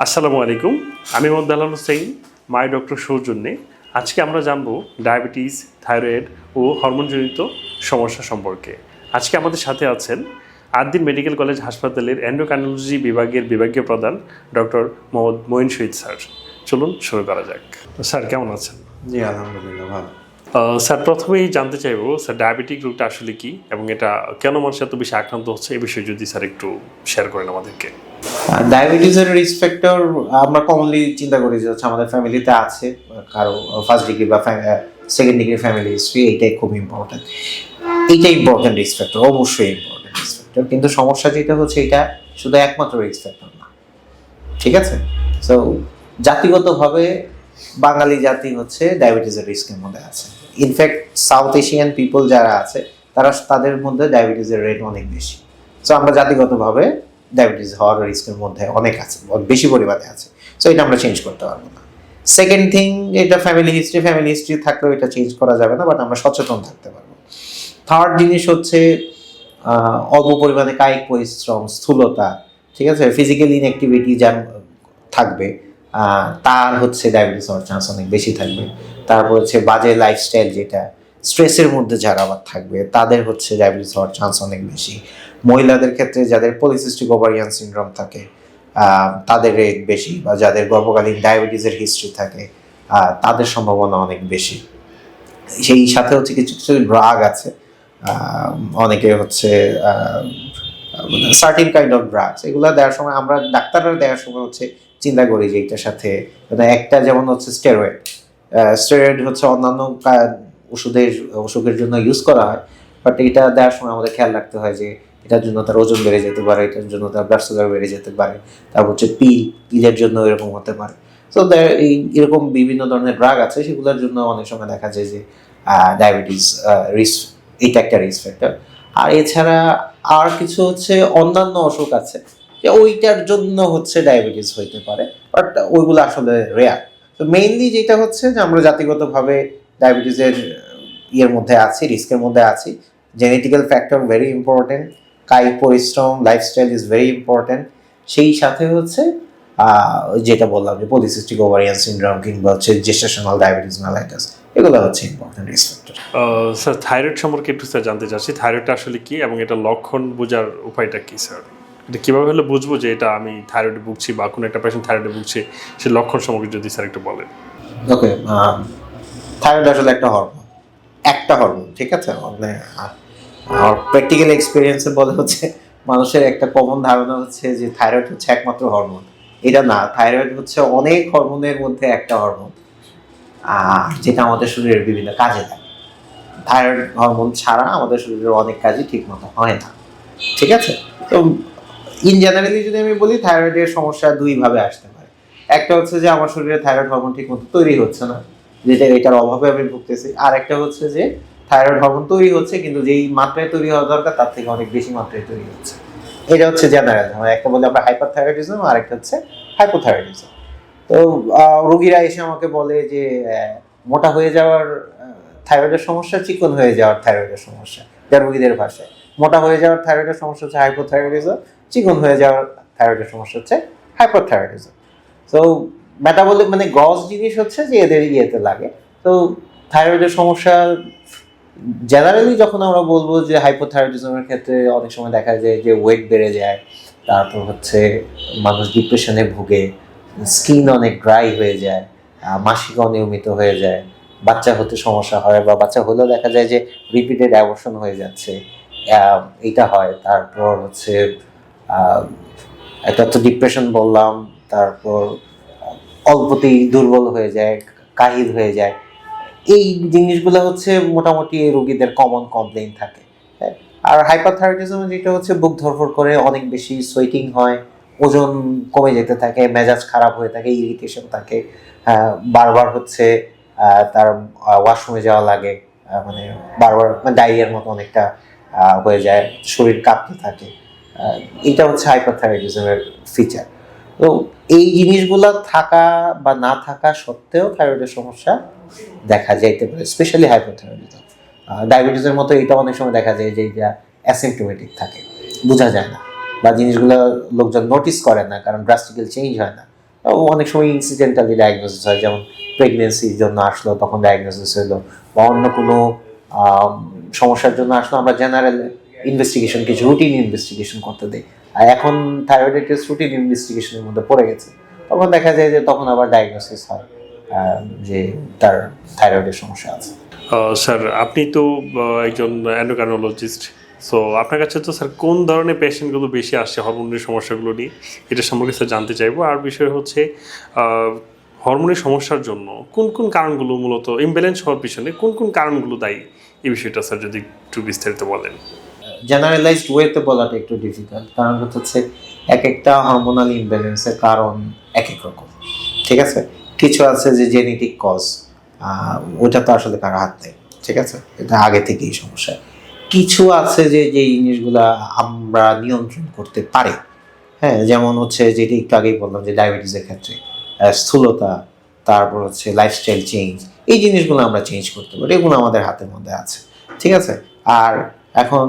আসসালামু আলাইকুম, আমি মোহাম্মদ বেলাল হোসেন, মাই ডক্টর সৌজন্যে। আজকে আমরা জানব ডায়াবেটিস, থাইরয়েড ও হরমোনজনিত সমস্যা সম্পর্কে। আজকে আমাদের সাথে আছেন আদ্দিন মেডিকেল কলেজ হাসপাতালের অ্যান্ডোকাইনোলজি বিভাগের বিভাগীয় প্রধান ডক্টর মোহাম্মদ মঈন শহীদ স্যার। চলুন শুরু করা যাক। স্যার, কেমন আছেন? জি, আলহামদুলিল্লাহ, ভালো। স্যার, প্রথমেই জানতে চাইব, স্যার, ডায়াবেটিক রোগটা আসলে কি এবং এটা কেন মানুষ এত বেশি আক্রান্ত হচ্ছে? এই বিষয়ে যদি স্যার একটু শেয়ার করেন আমাদেরকে। ডায়াবেটিসের রিস্ক ফ্যাক্টর আমরা কমনলি চিন্তা করি যে হচ্ছে আমাদের ফ্যামিলিতে আছে, কারও ফার্স্ট ডিগ্রি বা সেকেন্ড ডিগ্রি ফ্যামিলি হিস্ট্রি এইটাই খুব ইম্পর্টেন্ট এইটাই ইম্পর্টেন্ট রিস্ক ফ্যাক্টর অবশ্যই ইম্পর্টেন্ট রিস্ক ফ্যাক্টর কিন্তু সমস্যা যেটা হচ্ছে এটা শুধু একমাত্র রিস্ক ফ্যাক্টর না। ঠিক আছে? সো জাতিগতভাবে বাঙালি জাতি হচ্ছে ডায়াবেটিসের রিস্কের মধ্যে আছে। ইনফ্যাক্ট সাউথ এশিয়ান পিপল যারা আছে, তারা তাদের মধ্যে ডায়াবেটিসের রেট অনেক বেশি। সো আমরা জাতিগতভাবে ডায়াবেটিস হওয়ার রিস্কের মধ্যে অনেক আছে, বেশি পরিমাণে আছে। সো এটা আমরা চেঞ্জ করতে পারব না। সেকেন্ড থিং এটা ফ্যামিলি হিস্ট্রি ফ্যামিলি হিস্ট্রি থাকলেও এটা চেঞ্জ করা যাবে না বাট আমরা সচেতন থাকতে পারব। থার্ড জিনিস হচ্ছে অল্প পরিমাণে কায়িক পরিশ্রম, স্থূলতা, ঠিক আছে? ফিজিক্যাল ইনঅ্যাক্টিভিটি যা থাকবে তার হচ্ছে ডায়াবেটিস হওয়ার চান্স অনেক বেশি থাকবে। তারপর হচ্ছে বাজে লাইফস্টাইল যেটা স্ট্রেসের মধ্যে যারা আবার থাকবে, তাদের হচ্ছে ডায়াবেটিস হওয়ার চান্স অনেক বেশি। মহিলাদের ক্ষেত্রে যাদের পলিসিস্টিক ওভারিয়ান সিনড্রোম থাকে তাদের রেট বেশি বা যাদের গর্ভকালীন ডায়াবেটিসের হিস্ট্রি থাকে তাদের সম্ভাবনা অনেক বেশি। সেই সাথে হচ্ছে কিছু কিছু ড্রাগ আছে অনেকে হচ্ছে সার্টিন কাইন্ড অফ ড্রাগস এগুলো দেওয়ার সময় আমরা ডাক্তাররা দেওয়ার সময় হচ্ছে চিন্তা করি যে এটার সাথে মানে একটা যেমন হচ্ছে স্টেরয়েড স্টেরয়েড হচ্ছে অন্যান্য ওষুধের অসুখের জন্য ইউজ করা হয় বাট এটা দেওয়ার সময় আমাদের খেয়াল রাখতে হয় যে এটার জন্য তার ওজন বেড়ে যেতে পারে, এটার জন্য তার ব্লাড সুগার বেড়ে যেতে পারে, তারপর হচ্ছে পিল পিলের জন্য এরকম হতে পারে। তো এই এরকম বিভিন্ন ধরনের ড্রাগ আছে, সেগুলোর জন্য অনেক সময় দেখা যায় যে ডায়াবেটিস রিস্ক এটা একটা রিস্ক ফ্যাক্টর আর এছাড়া আর কিছু হচ্ছে অন্যান্য অসুখ আছে, যে ওইটার জন্য হচ্ছে ডায়াবেটিস হইতে পারে বাট ওইগুলো আসলে রেয়ার তো মেইনলি যেটা হচ্ছে যে আমরা জাতিগতভাবে ডায়াবেটিসের ইয়ের মধ্যে আছি রিস্কের মধ্যে আছি। জেনেটিক্যাল ফ্যাক্টর ভেরি ইম্পর্টেন্ট কায়িক পরিশ্রম লাইফস্টাইল ইজ ভেরি ইম্পর্টেন্ট সেই সাথে হচ্ছে যেটা বললাম যে পলিসিস্টিক ওভারিয়ান সিনড্রোম কিংবা হচ্ছে জেস্টেশনাল ডায়াবেটিস মেলাইটাস এগুলো হচ্ছে important risk factor sir thyroid সম্পর্কে একটু স্যার জানতে চাচ্ছি। থাইরয়েডটা আসলে কি এবং এটা লক্ষণ বোঝার উপায়টা কি স্যার কীভাবে হলে বুঝব যে এটা আমি থাইরয়েডে ভুগছি বা কোনো একটা পেশেন্ট থাইরয়েডে ভুগছে, সে লক্ষণ সম্পর্কে যদি স্যার একটু বলেন। ওকে থাইরয়েড আসলে একটা হরমোন একটা হরমোন ঠিক আছে? মানে আর প্র্যাকটিক্যাল এক্সপিরিয়েন্সে বলে হচ্ছে, মানুষের একটা কমন ধারণা হচ্ছে যে থাইরয়েড হচ্ছে একমাত্র হরমোন এটা না থাইরয়েড হচ্ছে অনেক হরমোনের মধ্যে একটা হরমোন আর যেটা আমাদের শরীরের বিভিন্ন কাজে দেয়। থাইরয়েড হরমোন ছাড়া আমাদের শরীরের অনেক কাজই ঠিক মতো হয় না, ঠিক আছে? তো ইন জেনারেলি যদি আমি বলি থাইরয়েডের সমস্যা দুইভাবে আসতে পারে। একটা হচ্ছে যে আমার শরীরে থাইরয়েড হরমোন ঠিক মতো তৈরি হচ্ছে না, যেটা এটার অভাবে আমি ভুগতেছি। আর একটা হচ্ছে যে থাইরয়েড হরমোন তৈরি হচ্ছে, কিন্তু যেই মাত্রায় তৈরি হওয়া দরকার, তার থেকে অনেক বেশি মাত্রায় তৈরি হচ্ছে। এটা হচ্ছে জেনারেল একটা বলে আমরা হাইপার থাইরয়েডিজম আর একটা হচ্ছে হাইপোথাইরয়েডিজম তো রোগীরা এসে আমাকে বলে যে মোটা হয়ে যাওয়ার থাইরয়েডের সমস্যা, চিকন হয়ে যাওয়ার থাইরয়েডের সমস্যা, যা রোগীদের ভাষায়। মোটা হয়ে যাওয়ার থাইরয়েডের সমস্যা হচ্ছে হাইপোথাইরয়েডিজম চিকন হয়ে যাওয়ার থাইরয়েডের সমস্যা হচ্ছে হাইপারথাইরয়েডিজম তো মেটাবলিক মানে গজ জিনিস হচ্ছে যে এদের ইয়েতে লাগে। তো থাইরয়েডের সমস্যা জেনারেলি যখন আমরা বলব যে হাইপোথাইরয়েডিজমের ক্ষেত্রে অনেক সময় দেখা যায় যে ওয়েট বেড়ে যায়, তারপর হচ্ছে মানুষ ডিপ্রেশনে ভুগে স্কিন অনেক ড্রাই হয়ে যায় মাসিক অনিয়মিত হয়ে যায়, বাচ্চা হতে সমস্যা হয় বা বাচ্চা হলেও দেখা যায় যে রিপিটেড অ্যাবর্শন হয়ে যাচ্ছে এটা হয়। তারপর হচ্ছে একটা তো ডিপ্রেশন বললাম, তারপর অল্পতেই দুর্বল হয়ে যায়, কাহিল হয়ে যায় এই জিনিসগুলো হচ্ছে মোটামুটি রোগীদের কমন কমপ্লেইন থাকে? আর হাইপারথাইরয়েডিজম যেটা হচ্ছে বুক ধরফর করে, অনেক বেশি সোয়েটিং হয়, ওজন কমে যেতে থাকে, মেজাজ খারাপ হয়ে থাকে ইরিটেশন থাকে বারবার হচ্ছে তার ওয়াশরুমে যাওয়া লাগে মানে বারবার মানে ডায়রিয়ার মতো অনেকটা হয়ে যায়, শরীর কাঁপতে থাকে এটা হচ্ছে হাইপারথাইরয়েডিজমের ফিচার তো এই জিনিসগুলো থাকা বা না থাকা সত্ত্বেও থাইরয়েডের সমস্যা দেখা যাইতে পারে স্পেশালি হাইপোথাইরয়েডিজম ডায়াবেটিসের মতো এটা অনেক সময় দেখা যায় যে এটা অ্যাসিমটোমেটিক থাকে, বোঝা যায় না বা জিনিসগুলো লোকজন নোটিস করে না কারণ ড্রাস্টিক্যাল চেঞ্জ হয় না। অনেক সময় ইনসিডেন্টালি ডায়াগনোসিস হয়, যেমন প্রেগনেন্সির জন্য আসলো, তখন ডায়াগনোসিস হলো, বা অন্য কোনো সমস্যার জন্য আসলো, আমরা জেনারেল ইনভেস্টিগেশন কিছু রুটিন ইনভেস্টিগেশন করতে দেয়। আর এখন থাইরয়েডাইটিস রুটিন ইনভেস্টিগেশনের মধ্যে পড়ে গেছে। তখন দেখা যায় যে তখন আবার ডায়াগনোসিস হয় যে তার থাইরয়েডের সমস্যা আছে। স্যার, আপনি তো একজন অ্যান্ডোকার্নোলজিস্ট সো আপনার কাছে তো স্যার কোন ধরনের পেশেন্টগুলো বেশি আসছে হরমোনের সমস্যাগুলো নিয়ে? এটা সম্পর্কে স্যার জানতে চাইব। আর বিষয় হচ্ছে হরমোনের সমস্যার জন্য কোন কোন কারণগুলো মূলত ইমব্যালেন্স হওয়ার পিছনে কোন কোন কারণগুলো দায়ী? এই বিষয়টা স্যার যদি একটু বিস্তারিত বলেন। জেনারেলাইজড ওয়েতে বলাটা একটু ডিফিকাল্ট কারণ হচ্ছে এক একটা হরমোনাল ইমব্যালেন্সের কারণ এক এক রকম, ঠিক আছে? কিছু আছে যে জেনেটিক কজ ওটা তো আসলে কারও হাত নেই, ঠিক আছে? এটা আগে থেকেই সমস্যা। কিছু আছে যে যে জিনিসগুলা আমরা নিয়ন্ত্রণ করতে পারি হ্যাঁ? যেমন হচ্ছে যেটি একটু আগেই বললাম যে ডায়াবেটিসের ক্ষেত্রে স্থূলতা, তারপর হচ্ছে লাইফস্টাইল চেঞ্জ এই জিনিসগুলো আমরা চেঞ্জ করতে পারি, এগুলো আমাদের হাতের মধ্যে আছে, ঠিক আছে? আর এখন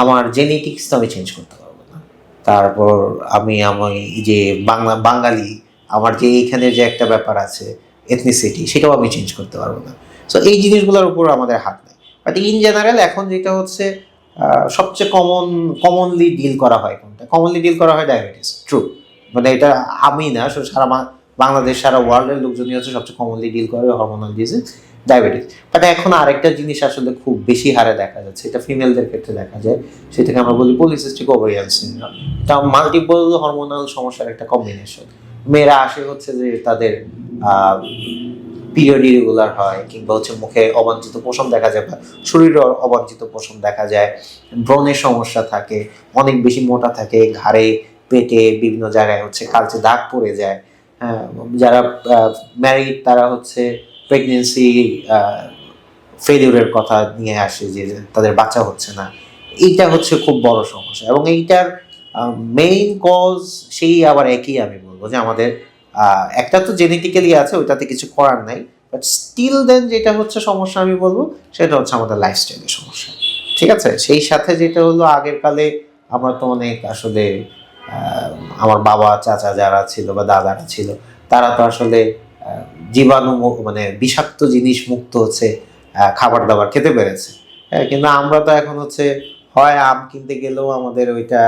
আমার জেনেটিক্স তো আমি চেঞ্জ করতে পারব না। তারপর আমি আমি যে বাংলা, বাঙালি, আমার যে এইখানে যে একটা ব্যাপার আছে এথনিসিটি সেটাও আমি চেঞ্জ করতে পারব না। সো এই জিনিসগুলোর উপর আমাদের হাত নেই। বাট ইন জেনারেল এখন যেটা হচ্ছে সবচেয়ে কমন কমনলি ডিল করা হয় কোনটা? কমনলি ডিল করা হয় ডায়াবেটিস ট্রু মানে এটা আমি না, সারা বাংলাদেশ, সারা ওয়ার্ল্ডের লোকজনই হচ্ছে সবচেয়ে কমনলি ডিল করে হরমোনাল ডিজিজ ডায়াবেটিস বাট এখন আরেকটা জিনিস আসলে খুব বেশি হারে দেখা যাচ্ছে, এটা ফিমেলদের ক্ষেত্রে দেখা যায়, সেটাকে আমরা বলি পলিসিস্টিক ওভারিয়ান সিনড্রোম এটা মাল্টিপল হরমোনাল সমস্যার একটা কম্বিনেশন মেয়েরা আসে হচ্ছে যে তাদের পিরিয়ড ইরেগুলার হয়, কিংবা হচ্ছে মুখে অবাঞ্ছিত পোষণ দেখা যায় বা শরীরে অবাঞ্ছিত পোষণ দেখা যায়, ব্রণের সমস্যা থাকে, অনেক বেশি মোটা থাকে, ঘাড়ে, পেটে বিভিন্ন জায়গায় হচ্ছে কালচে দাগ পড়ে যায়। হ্যাঁ যারা ম্যারিড তারা হচ্ছে প্রেগনেন্সি ফেলিউরের কথা নিয়ে আসে যে তাদের বাচ্চা হচ্ছে না। এইটা হচ্ছে খুব বড় সমস্যা এবং এইটার মেইন কজ সেই আবার একই আমি বলব যে আমাদের একটা তো জেনেটিক্যালি আছে, ওইটাতে কিছু করার নাই বাট স্টিল দেন যেটা হচ্ছে সমস্যা আমি বলব, সেটা হচ্ছে আমাদের লাইফস্টাইলের সমস্যা। ঠিক আছে? সেই সাথে যেটা হলো, আগের কালে আমরা তো অনেক আসলে আমার বাবা, চাচা যারা ছিল বা দাদারা ছিল, তারা তো আসলে জীবাণু মানে বিষাক্ত জিনিস মুক্ত হচ্ছে খাবার দাবার খেতে পেরেছে। হ্যাঁ কিন্তু আমরা তো এখন হচ্ছে, হয় আম কিনতে গেলেও আমাদের ওইটা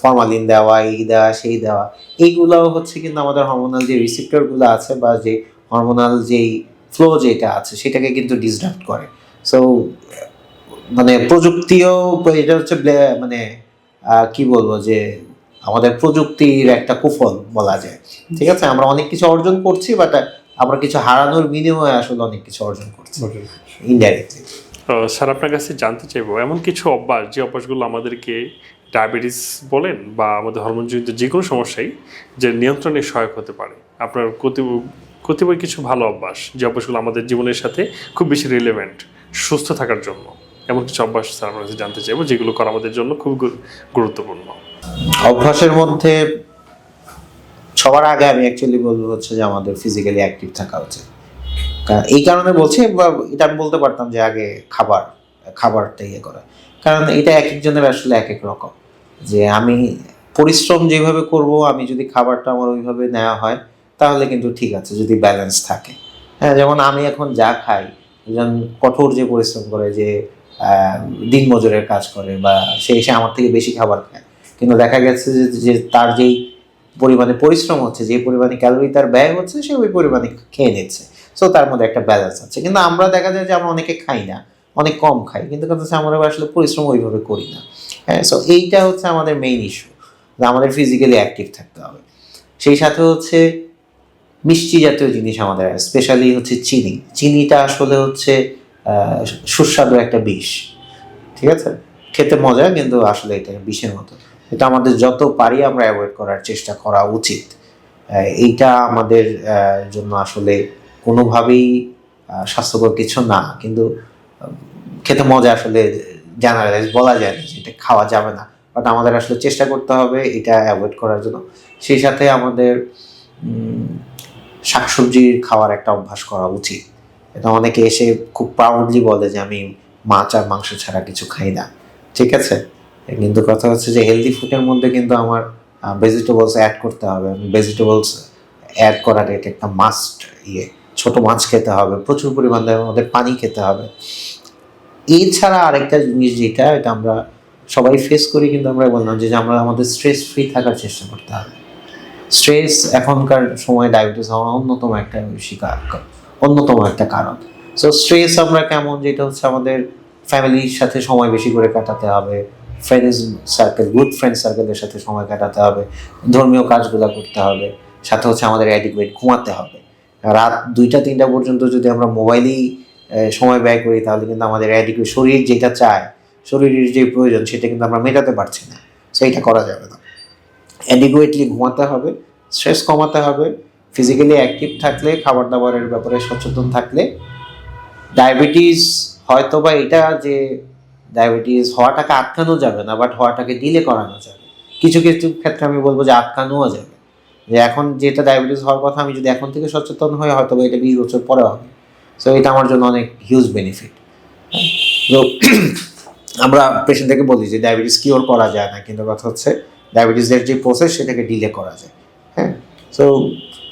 ফরমালিন দেওয়া, এই দেওয়া, সেই দেওয়া। এইগুলোও হচ্ছে কিন্তু আমাদের হরমোনাল যে রিসিপ্টরগুলো আছে বা যে হরমোনাল যেই ফ্লো যেটা আছে, সেটাকে কিন্তু ডিসরাপ্ট করে। সো মানে প্রযুক্তিও, এটা হচ্ছে মানে কি বলব যে আমাদের প্রযুক্তির একটা কুফল বলা যায়। ঠিক আছে? আমরা অনেক কিছু অর্জন করছি বাট আমরা কিছু হারানোর বিনিময়ে আসলে অনেক কিছু অর্জন করছি। ইনডাইরেক্টলি স্যার আপনার কাছে জানতে চাইব এমন কিছু অভ্যাস যে অভ্যাসগুলো আমাদেরকে ডায়াবেটিস বলেন বা আমাদের হরমোনজনিত যে কোনো সমস্যাই যে নিয়ন্ত্রণে সহায়ক হতে পারে? আপনার কতিপয় কতিপয় কিছু ভালো অভ্যাস যে অভ্যাসগুলো আমাদের জীবনের সাথে খুব বেশি রিলেভেন্ট সুস্থ থাকার জন্য। এমন কিছু অভ্যাস স্যার আপনার কাছে জানতে চাইব যেগুলো করা আমাদের জন্য খুব গুরুত্বপূর্ণ। অভ্যাসের মধ্যে সবার আগে আমি অ্যাকচুয়ালি বলব হচ্ছে যে আমাদের ফিজিক্যালি অ্যাক্টিভ থাকা উচিত। এই কারণে বলছি এটা আমি বলতে পারতাম যে আগে খাবার খাবারটা ইয়ে করা। কারণ এটা এক একজনের আসলে এক এক রকম। যে আমি পরিশ্রম যেভাবে করব আমি যদি খাবারটা আমার ওইভাবে নেওয়া হয় তাহলে কিন্তু ঠিক আছে যদি ব্যালেন্স থাকে। হ্যাঁ যেমন আমি এখন যা খাই একজন কঠোর যে পরিশ্রম করে যে আহ, দিন মজুরের কাজ করে বা সে এসে আমার থেকে বেশি খাবার খায় কিন্তু দেখা গেছে যে তার যেই পরিমাণে পরিশ্রম হচ্ছে, যে পরিমাণে ক্যালোরি তার ব্যয় হচ্ছে, সে ওই পরিমাণে খেয়ে নিচ্ছে। সো তার মধ্যে একটা ব্যালেন্স আছে। কিন্তু আমরা দেখা যায় যে আমরা অনেকে খাই না, অনেক কম খাই। কিন্তু কথা হচ্ছে আমরা আসলে পরিশ্রম ওইভাবে করি না। হ্যাঁ সো এইটা হচ্ছে আমাদের মেইন ইস্যু আমাদের ফিজিক্যালি অ্যাক্টিভ থাকতে হবে। সেই সাথে হচ্ছে মিষ্টি জাতীয় জিনিস আমাদের স্পেশালি হচ্ছে চিনি। চিনিটা আসলে হচ্ছে সুস্বাদু একটা বিষ। ঠিক আছে? খেতে মজা, কিন্তু আসলে এটা বিষের মতো। এটা আমাদের যত পারি আমরা অ্যাভয়েড করার চেষ্টা করা উচিত। এইটা আমাদের জন্য আসলে কোনোভাবেই স্বাস্থ্যকর কিছু না। কিন্তু খেতে মজা আসলে জেনারেলাইজ বলা যায় না এটা খাওয়া যাবে না। বাট আমাদের আসলে চেষ্টা করতে হবে এটা অ্যাভয়েড করার জন্য। সেই সাথে আমাদের শাকসবজি খাওয়ার একটা অভ্যাস করা উচিত। এটা অনেকে এসে খুব প্রাউডলি বলে যে আমি মাছ আর মাংস ছাড়া কিছু খাই না। ঠিক আছে? কিন্তু কথা হচ্ছে যে হেলদি ফুডের মধ্যে কিন্তু আমার ভেজিটেবলস অ্যাড করতে হবে। ভেজিটেবলস অ্যাড করার এটা একটা মাস্ট ইয়ে। ছোট মাছ খেতে হবে, প্রচুর পরিমাণে আমাদের পানি খেতে হবে। এছাড়া আরেকটা জিনিস যেটা, এটা আমরা সবাই ফেস করি, কিন্তু আমরা বললাম যে যে আমরা আমাদের স্ট্রেস ফ্রি থাকার চেষ্টা করতে হবে। স্ট্রেস এখনকার সময় ডায়াবেটিস হওয়ার অন্যতম একটা শিকার অন্যতম একটা কারণ। সো স্ট্রেস আমরা কেমন, যেটা হচ্ছে আমাদের ফ্যামিলির সাথে সময় বেশি করে কাটাতে হবে। ফ্রেন্ডস সার্কেল গুড ফ্রেন্ড সার্কেলের সাথে সময় কাটাতে হবে, ধর্মীয় কাজগুলো করতে হবে, সাথে হচ্ছে আমাদের অ্যাডিকুয়েট ঘুমাতে হবে। রাত দুইটা, তিনটা পর্যন্ত যদি আমরা মোবাইলেই সময় ব্যয় করি, তাহলে কিন্তু আমাদের অ্যাডিকুয়েট শরীর যেটা চায়, শরীরের যে প্রয়োজন সেটা কিন্তু আমরা মেটাতে পারছি না। সেইটা করা যাবে না। অ্যাডিকুয়েটলি ঘুমাতে হবে স্ট্রেস কমাতে হবে ফিজিক্যালি অ্যাক্টিভ থাকলে খাবার দাবারের ব্যাপারে সচেতন থাকলে ডায়াবেটিস হয়তো বা এটা যে ডায়াবেটিস, হওয়াটাকে আটকানো যাবে না বাট হওয়াটাকে ডিলে করানো যাবে। কিছু কিছু ক্ষেত্রে আমি বলব যে আটকানোও যাবে। যে এখন যেটা ডায়াবেটিস হওয়ার কথা, আমি যদি এখন থেকে সচেতন হই হয়তো এটা বিশ বছর পরে হবে। সো এটা আমার জন্য অনেক হিউজ বেনিফিট তো, আমরা পেশেন্টদেরকে বলি যে ডায়াবেটিস কিওর করা যায় না, কিন্তু কথা হচ্ছে ডায়াবেটিসের যে প্রসেস সেটাকে ডিলে করা যায়। হ্যাঁ? সো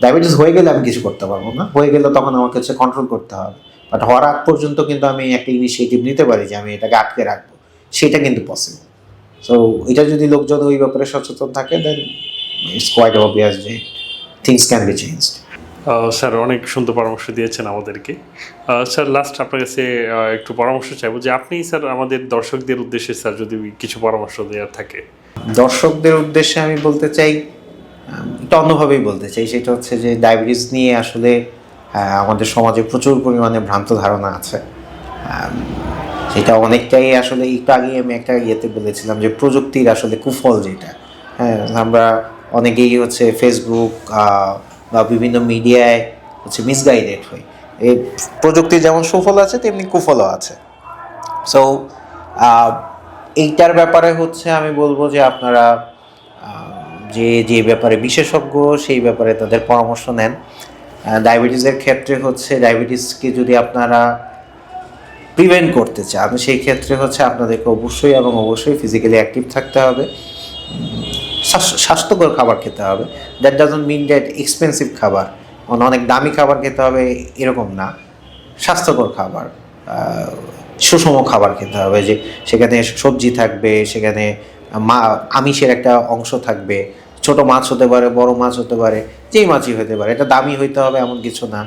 ডায়াবেটিস হয়ে গেলে আমি কিছু করতে পারব না। হয়ে গেলে তখন আমাকে হচ্ছে কন্ট্রোল করতে হবে। বাট হওয়ার আগ পর্যন্ত কিন্তু আমি একটা ইনিশিয়েটিভ নিতে পারি যে আমি এটাকে আটকে রাখব। সেটা কিন্তু পসিবল সো এটা যদি লোকজন ওই ব্যাপারে সচেতন থাকে দেন ইটস কোয়াইট অবভিয়াস যে things can be changed uh, sir অনেক সুন্দর পরামর্শ দিয়েছেন আমাদেরকে। স্যার লাস্ট আপনার কাছে একটু পরামর্শ চাইব যে আপনি স্যার আমাদের দর্শকদের উদ্দেশ্যে স্যার যদি কিছু পরামর্শ দেওয়ার থাকে। দর্শকদের উদ্দেশ্যে আমি বলতে চাই একটু অন্যভাবেই বলতে চাই। সেটা হচ্ছে যে ডায়াবেটিস নিয়ে আসলে আমাদের সমাজে প্রচুর পরিমাণে ভ্রান্ত ধারণা আছে। সেটা অনেকটাই আসলে একটু আগে আমি একটা ইয়েতে বলেছিলাম যে প্রযুক্তির আসলে কুফল যেটা। হ্যাঁ আমরা অনেকেই হচ্ছে ফেসবুক বা বিভিন্ন মিডিয়ায় হচ্ছে মিসগাইডেড হই। এই প্রযুক্তির যেমন সুফল আছে, তেমনি কুফলও আছে। সো এইটার ব্যাপারে হচ্ছে আমি বলব যে আপনারা যে যে ব্যাপারে বিশেষজ্ঞ, সেই ব্যাপারে তাদের পরামর্শ নেন। ডায়াবেটিসের ক্ষেত্রে হচ্ছে ডায়াবেটিসকে যদি আপনারা প্রিভেন্ট করতে চান, সেই ক্ষেত্রে হচ্ছে আপনাদেরকে অবশ্যই এবং অবশ্যই ফিজিক্যালি অ্যাক্টিভ থাকতে হবে। স্বাস্থ্যকর খাবার খেতে হবে। That doesn't mean that expensive খাবার অনেক দামি খাবার খেতে হবে, এরকম না। স্বাস্থ্যকর খাবার সুষম খাবার খেতে হবে যে সেখানে সবজি থাকবে, সেখানে মা, আমিষের একটা অংশ থাকবে। ছোট মাছ হতে পারে বড় মাছ হতে পারে যেই মাছই হতে পারে এটা দামি হইতে হবে এমন কিছু না।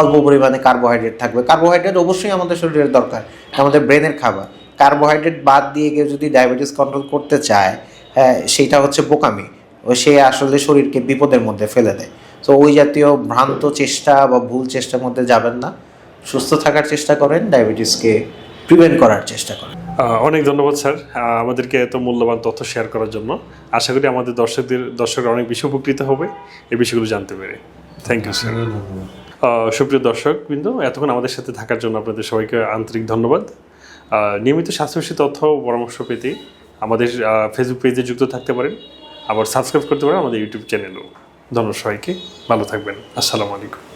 অল্প পরিমাণে কার্বোহাইড্রেট থাকবে। কার্বোহাইড্রেট অবশ্যই আমাদের শরীরের দরকার আমাদের ব্রেনের খাবার। কার্বোহাইড্রেট বাদ দিয়ে কেউ যদি ডায়াবেটিস কন্ট্রোল করতে চায় হ্যাঁ, সেইটা হচ্ছে বোকামি। ও সে আসলে শরীরকে বিপদের মধ্যে ফেলে দেয়। তো ওই জাতীয় ভ্রান্ত চেষ্টা বা ভুল চেষ্টার মধ্যে যাবেন না। সুস্থ থাকার চেষ্টা করেন ডায়াবেটিসকে প্রিভেন্ট করার চেষ্টা করেন। অনেক ধন্যবাদ স্যার আমাদেরকে এত মূল্যবান তথ্য শেয়ার করার জন্য। আশা করি আমাদের দর্শকদের দর্শকরা অনেক বেশি উপকৃত হবে এই বিষয়গুলো জানতে পেরে। থ্যাংক ইউ স্যার সুপ্রিয় দর্শক বিন্দু এতক্ষণ আমাদের সাথে থাকার জন্য আপনাদের সবাইকে আন্তরিক ধন্যবাদ। নিয়মিত স্বাস্থ্যসী তথ্য ও পরামর্শ পেতে আমাদের ফেসবুক পেজে যুক্ত থাকতে পারেন। আবার সাবস্ক্রাইব করতে পারেন আমাদের ইউটিউব চ্যানেলও ধন্যবাদ সবাইকে ভালো থাকবেন। আসসালামু আলাইকুম।